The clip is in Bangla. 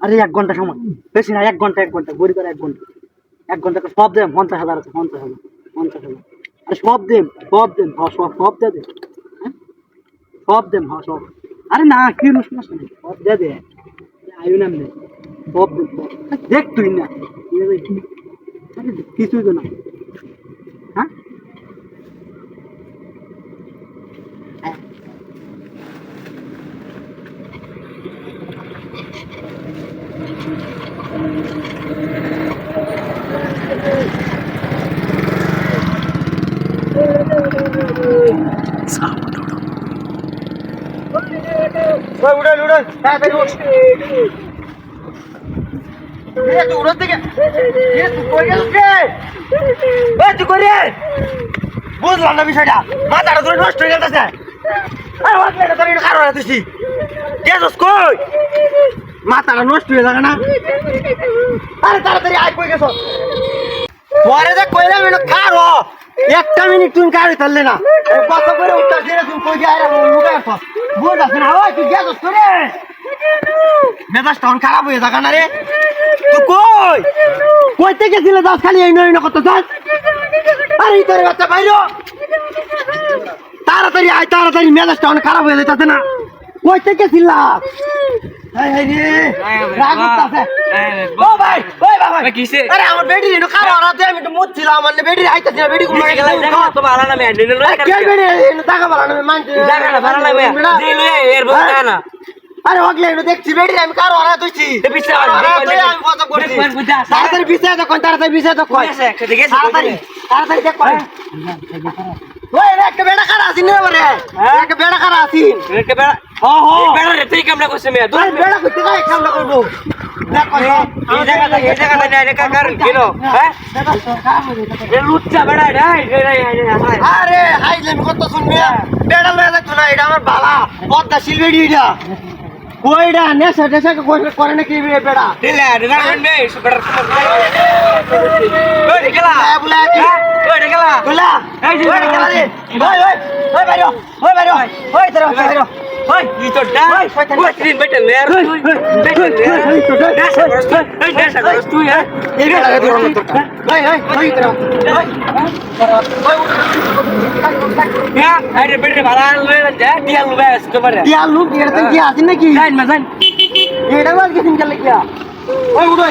আরে এক ঘণ্টা সময়। বেশি না, এক ঘণ্টা এক ঘণ্টা। গরিবের এক ঘণ্টা। এক ঘণ্টা সব দেন, পঞ্চাশ হাজার আছে, পঞ্চাশ হাজার পঞ্চাশ হাজার। আরে সব দেন সব দেন হ্যাঁ সব সব দিয়ে দেন হ্যাঁ? সব দেন হ্যাঁ সব। আরে না, কি সমস্যা নেই সব দিয়ে দে। আয়ু নাম নেই। সব দেখ তুই না কিছুই তো না হ্যাঁ ওই উড়ান উড়ান তাড়াতাড়ি উঠ এ তুই উড়ান থেকে এ তুই কই গেছিস রে এ তুই কই রে বুঝলাম না বিষয়টা। মাথাটা ধরে নষ্ট হয়ে গেছে। মাথাটা নষ্ট হয়ে যাবে না? আরে, তাড়াতাড়ি আয়, কই পরে কারও একটা মিনিট তুমি কারও তাহলে না। কত করে উঠতা ছেড়ে তুমি কই যায় তাড়াতাড়ি আয় তাড়াতাড়ি মেজাজটা অনেক খারাপ হয়ে যাইতেছে না। কই থেকে ছিলা? আরে তো কোন তো ওগলে এনে দেখছি বেডি আমি কারও আরা তুইছি পিছে আরে দেখো। আমি বুঝে আসে। তাড়াতাড়ি বিছে তো কোন তাড়াতাড়ি বিছে তো গেছি, তাড়াতাড়ি তাড়াতাড়ি দেখ। কই ওই রে একটা বেড়া কারা আছিস না রে? একটা বেড়া কারা আছিস একে বেড়া ও হো এই বেড়া রে তুই কেমন করছিস মেয়ে? আরে বেড়া কইতে গায় কামলা করব? দেখ এই জায়গাটা এই জায়গাটা না রে কাকার কেন হ্যাঁ? এ লুচ্চা বেড়া রে রে আরে হাই লেমি কত শুনবি বেড়া লয়ে দেখতো না এটা আমার বালা। পদ্মা শিলবেড়ি এটা। ওইটা নেশা টেশা করে নাকি বেড়া? দিলে রে রে গেলা হ্যাঁ, বুলা কি? ওই গেলা বুলা এই যে- ওই গেলা রে ওই ওই ওই বাইরো ওই বাইরো ওই তোর বাইরো ওই ই তো ডা ওই, শয়তান। ওই তিন বেটে লে ওই, ওই, ওই, ওই, ওই, ওই, ওই, নেশা করছ তুই এই নেশা করছ তুই হ্যাঁ এই বেড়া রে তোর মত ওই ওই ওই তোর ওই ওই হ্যাঁ আরে বেটে ভাড়া লয়ে যা দিয়া লুবে আস তোমারে দিয়া লুক এটা তো কি আছিস নাকি জান মা জান এটা বাজ গেছিন কেন কিয়া ওই উড়ো